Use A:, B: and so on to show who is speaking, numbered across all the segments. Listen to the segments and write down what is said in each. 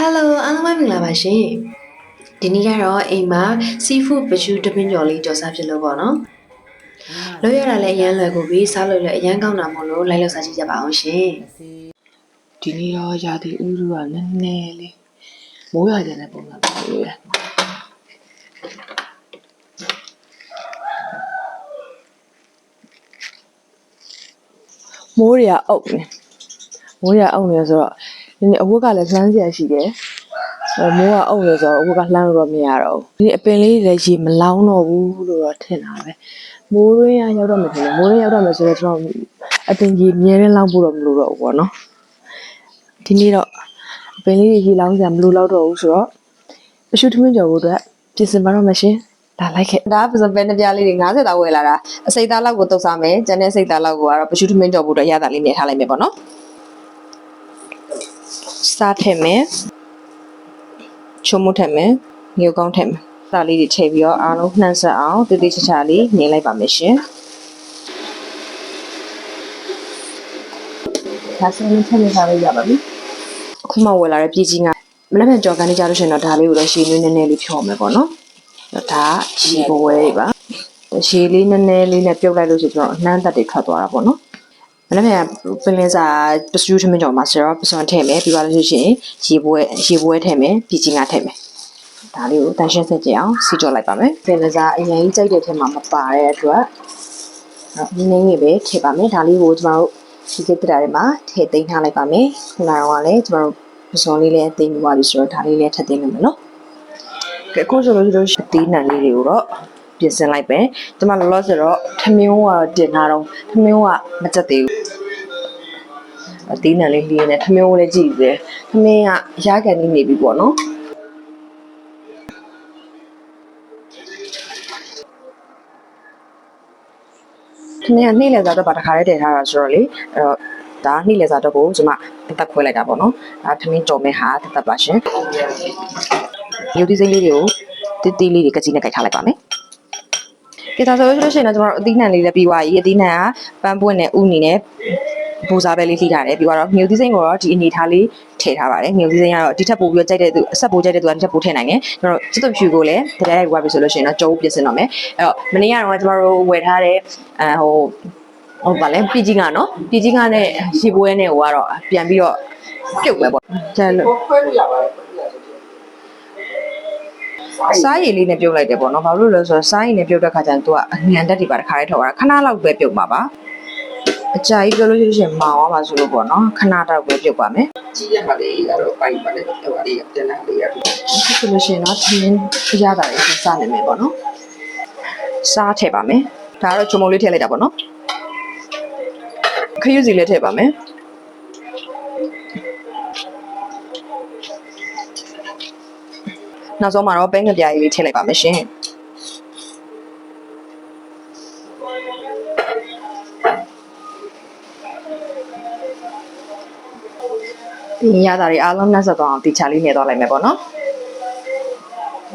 A: Hello အားလုံးပဲမင်္ဂလာပါရှင်ဒီနေ့ကတော့အိမ်မှာ seafood ပချူတပင်းကျော်လေးကြော်စားဖြစ်လို့ပေါ့နော်လို့ရတာလည်းအရန်လွယ်ကူပြီးစားလို့လည်းအရန်ကောင်းတာမို့လို့လိုက်လို့စားကြည့်ကြပါအောင်ရှင်
B: ဒီနေ့တော့ရာသီဥတုကနည်းနည်းလေးမိုးရွာကြတဲ့ပုံစံပါလို့ရမိုးတွေကအုပ်နေမိုးတွေကအုပ်နေဆိုတော့ ဒီနေ့အဝတ်ကလည်းလှမ်းစရာရှိတယ်အဲမိုးကအုပ်နေဆိုတော့အဝတ်ကလှမ်းလို့တော့မရတော့ဘူးဒီအပင်လေးတွေလည်းရေမလောင်းတော့ဘူးလို့တော့ထင်တာပဲမိုးရင်းကရောက်တော့မယ်ထင်တယ်မိုးရင်းရောက်တော့မယ်ဆိုတော့ကျွန်တော်အပင်ကြီးမြဲတမ်းလောင်းဖို့တော့မလိုတော့ဘူးပေါ့နော်ဒီနေ့တော့အပင်လေးတွေရေလောင်းစရာမလိုတော့တော့ဘူးဆိုတော့ပရှုထမင်းကြော်ဖို့အတွက်ပြင်ဆင်ပါတော့မရှင်ဒါလိုက်ခဲ့
C: ဒါကပစံပဲနှစ်ပြားလေးတွေ90သားဝယ်လာတာအစိတ်သားလောက်ကိုတုတ်စားမယ်ကျန်တဲ့စိတ်သားလောက်ကိုကတော့ပရှုထမင်းကြော်ဖို့အတွက်ရတာလေးမြင်ထားလိုက်မယ်ပေါ့နော်
B: စားထည့်မယ်ချုံမထည့်မယ်ငရုတ်ကောင်းထည့်မယ်ဒါလေးတွေထည့်ပြီးတော့အားလုံးနှံ့ဆက်အောင်တိတိကျကျလေးနေလိုက်ပါမယ်ရှင်ဒါဆိုရင်ထည့်နေစားလို့ရပါပြီအခုမှဝယ်လာတဲ့ပြည်ကြီးကမနေ့ကကြော်ကန်နေကြလို့ရှိရင်တော့ဒါလေးကိုတော့ရှည်နွေးနည်းနည်းလေးဖြောမယ်ပေါ့နော်ဒါရှည်ဘဝဲတွေပါရှည်လေးနည်းနည်းလေးနဲ့ပြုတ်လိုက်လို့ရှိရင်ကျွန်တော်အနှမ်းသက်တွေထွက်သွားတာပေါ့နော် မနေ့ကပင်လင်းစာပစူးထမင်းကြော်မှာဆရာပစွန်ထည့်မယ်ပြီးပါလို့ရှိရင်ရေပွဲရေပွဲထည့်မယ်ပြည်ကြီးငါထည့်မယ်ဒါလေးကိုတန်ရှင်းဆက်ကြည့်အောင်စီကြော်လိုက်ပါမယ်ပင်လင်းစာအရင်ကြီးကြိုက်တဲ့ထက်မှာမပါတဲ့အတွက်နင်းနေနေပဲထည့်ပါမယ်ဒါလေးကိုကျွန်တော်တို့ဒီကိတ္တရာတွေမှာထည့်သိမ်းထားလိုက်ပါမယ်ခုနကတော့လည်းကျွန်တော်တို့ပစွန်လေးလည်းသိမ်းပြီးသွားပြီဆိုတော့ဒါလေးလည်းထည့်သိမ်းမယ်နော်ကဲအခုဆိုလို့ရှိလို့အသေးနံလေးတွေကိုတော့ ပြင်ဆင်လိုက်ပဲဒီမှာလောလောဆယ်တော့ထမင်းကတင်ထားတော့ထမင်းကမကြက်သေးဘူးအသေးနံလေးလေးနဲ့ထမင်းကိုလည်းကြည့်သေးတယ်ထမင်းကရကန်နေနေပြီပေါ့နော်ထမင်းကနှိမ့်လဲစားတော့ပါတခါလေးတည်ထားတာဆိုတော့လေအဲ့တော့ဒါနှိမ့်လဲစားတော့ကိုကျွန်မတက်တက်ခွဲလိုက်တာပေါ့နော်ဒါထမင်းကြော်မဲဟာတက်တက်ပါရှင်ရုပ်သီးစိမ်းလေးတွေကိုတိတိလေးတွေကကြီးနဲ့ကြိုက်ထားလိုက်ပါမယ် ကဲဒါဆိုလို့ရှိရင်တော့ကျွန်တော်တို့အသီးနှံလေးလည်းပြီးသွားပြီအသီးနှံကပန်းပွင့်နဲ့ဥနီနဲ့ပူစားပဲလေးထိထားတယ်ပြီးတော့မြုပ်သီးစိမ်းကိုတော့ဒီအနေထားလေးထည့်ထားပါတယ်မြုပ်သီးစိမ်းကတော့ဒီထက်ပိုပြီးတော့ကြိုက်တဲ့သူအဆက်ပိုကြိုက်တဲ့သူကဒီထက်ပိုထည့်နိုင်တယ်ကျွန်တော်စစ်တုပ်ဖြူကိုလည်းတရားရိုက်ဝါပြီဆိုလို့ရှိရင်တော့ကြောပြင်ဆင်တော့မယ်အဲ့တော့မနေ့ကတော့ကျွန်တော်တို့ဝယ်ထားတဲ့အဲဟိုဟုတ်ပါလေပြည်ကြီးကနော်ပြည်ကြီးကနဲ့ရေပွဲနဲ့ဟိုကတော့ပြန်ပြီးတော့ပြုတ်ပဲပေါ့ကျန်လို့
D: ခွဲလို့ရပါတယ်ခွဲလို့ရဆို
B: စားရည်လေးနဲ့ပြုတ်လိုက်တယ်ပေါ့နော်ဘာလို့လဲဆိုတော့စားရည်နဲ့ပြုတ်တဲ့ခါကျရင် तू ကအငံတက်တွေပါတစ်ခါလေးထောက်ရတာခဏလောက်ပဲပြုတ်မှာပါအကြာကြီးပြောလို့ရှိရင်မောင်သွားမှာဆိုလို့ပေါ့နော်ခဏတော့ပဲပြုတ်ပါမယ်
D: ကြီးရပါလေကတော့ပိုင်ပါလေဟိုအလေးကပြန်လာလေးရတယ်
B: အခုဆိုလို့ရှိရင်တော့ထင်းရတာလေးစားနိုင်မယ်ပေါ့နော်စားထည့်ပါမယ်ဒါကတော့ချုံမုံလေးထည့်လိုက်တာပေါ့နော်ခရုစီလေးထည့်ပါမယ် နောက်ဆုံးမှာတော့ပဲငပြားကြီးလေးထည့်လိုက်ပါမယ်ရှင်ဒီရတာတွေအားလုံးနှက်ဆက်သွားအောင်တေချာလေးနေသွားလိုက်မယ်ပေါ့နော်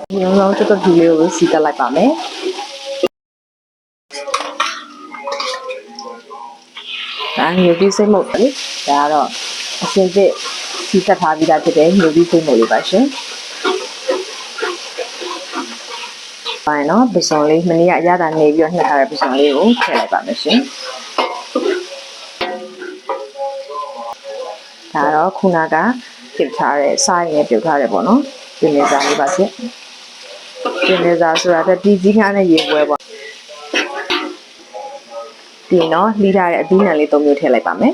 B: ဒီလုံးကျွတ်တူလေးကိုစီတက်လိုက်ပါမယ်ဒါမျိုးပြီးစိတ်မဟုတ်လေဒါကတော့အစင်စစ်စီတက်ထားပြီးသားဖြစ်တဲ့မျိုးပြီးစိတ်မဟုတ်လေးပါရှင် ပိုင်းနော်ပစုံလေးမနေ့ကအရသာနေပြီးတော့နှက်ထားတဲ့ပစုံလေးကိုထည့်လိုက်ပါမယ်ရှင်ဒါတော့ခုနကပြုတ်ထားတဲ့စားရင်လည်းပြုတ်ထားတယ်ပေါ့နော်ပြင်နေစားလေးပါရှင်ပြင်နေစားဆိုတာတက်ဒီကြီးကားနဲ့ရေပွဲပေါ့ဒီနော်လှီးထားတဲ့အသီးနှံလေး၃မျိုးထည့်လိုက်ပါမယ်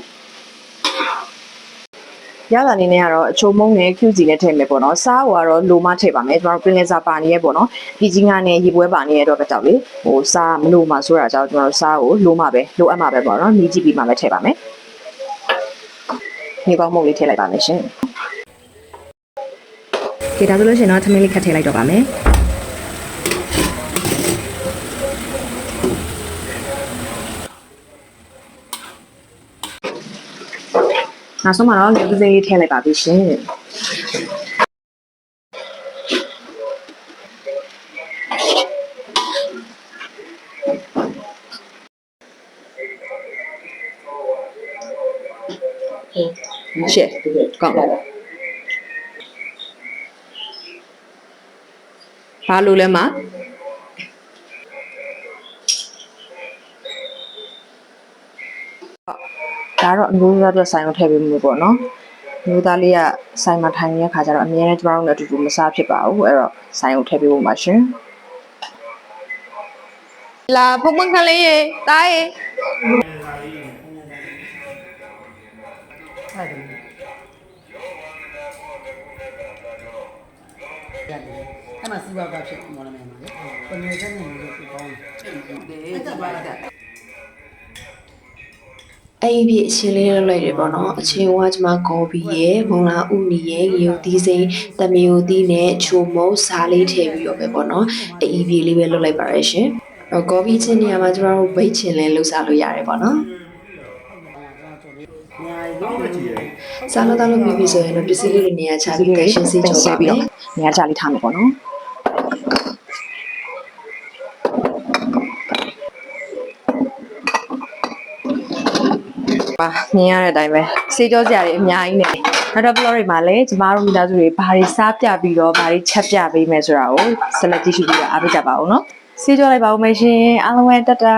B: ရတာအနေနဲ့ကတော့အချိုမုံနဲ့ QC နဲ့ထည့်မယ်ပေါ့နော်စားဟိုကတော့လိုမထည့်ပါမယ်ကျွန်တော်တို့ပင်လယ်စာပါနေရဲပေါ့နော်ဒီကြီးငါနဲ့ရေပွဲပါနေရတော့ကြောက်လေဟိုစားမလို့မှဆိုတာကြောင့်ကျွန်တော်တို့စားကိုလိုမှပဲလိုအပ်မှပဲပေါ့နော်နီးကြည့်ပြီးမှပဲထည့်ပါမယ်ဒီကောင်းမုံလေးထည့်လိုက်ပါမယ်ရှင်ဒီဒါဆိုလို့ရှိရင်တော့ထမင်းလေးခတ်ထည့်လိုက်တော့ပါမယ် နောက်ဆုံးမှာတော့လေဦးစေးထည့်လိုက်ပါပြီရှင်ရှက်ကောင်းဘာလို့လဲမ ဒါတော့အမျိုးသားတို့ဆိုင်ကိုထည့်ပေးမှုပေါ့နော်အမျိုးသားလေးကဆိုင်မှာထိုင်နေတဲ့ခါကျတော့အများနဲ့ကျမတို့လည်းအတူတူမစားဖြစ်ပါဘူးအဲ့တော့ဆိုင်ကိုထည့်ပေးဖို့ပါရှင်လာဖုန်းမခလေးရေတားရေ
E: အဲ့မှာစီးပွားကဖြစ်မော်လမြိုင်မှာလေပနေချက်နေလို့ပြကောင်းတယ်အဲ့ဒါပါတာ
A: အဲ့ဒီပြည့်အချင်းလေးလောက်လိုက်တယ်ပေါ့နော်အချင်းဝါကျမကော်ပီရဲ့မုံလာဥနီရဲ့ရေုံသီးစိမ်းတမီယိုသီးနဲ့ချိုမုံစားလေးထည့်ပြီးတော့ပဲပေါ့နော်အဲ့ဒီပြည့်လေးပဲလောက်လိုက်ပါရရှင်တော့ကော်ပီချင်းနေရာမှာကျမတို့ဘိတ်ချင်လဲလှုပ်စားလို့ရတယ်ပေါ့နော်
E: ညာရောင်းကြည့်ရ
A: စားလို့တော့လို့ပြီးပြီဆိုရင်တော့ပစ္စည်းလေးတွေနေရာချပြီးကရှင်းစေးကြောပါမယ်
B: နေရာကြလေးထားမှာပေါ့နော် ပါမြင်ရတဲ့အတိုင်းပဲစေးကြောစရာတွေအများကြီးနေနောက်တော့ blog တွေမှာလည်းကျမတို့မိသားစုတွေဘာတွေစားပြပြီးတော့ဘာတွေချက်ပြပေးမယ်ဆိုတာကိုဆက်လက်ကြည့်ရှုပြီးတော့အားပေးကြပါဦးနော်စေးကြောလိုက်ပါဦးမယ်ရှင်အားလုံးပဲတတ်တာ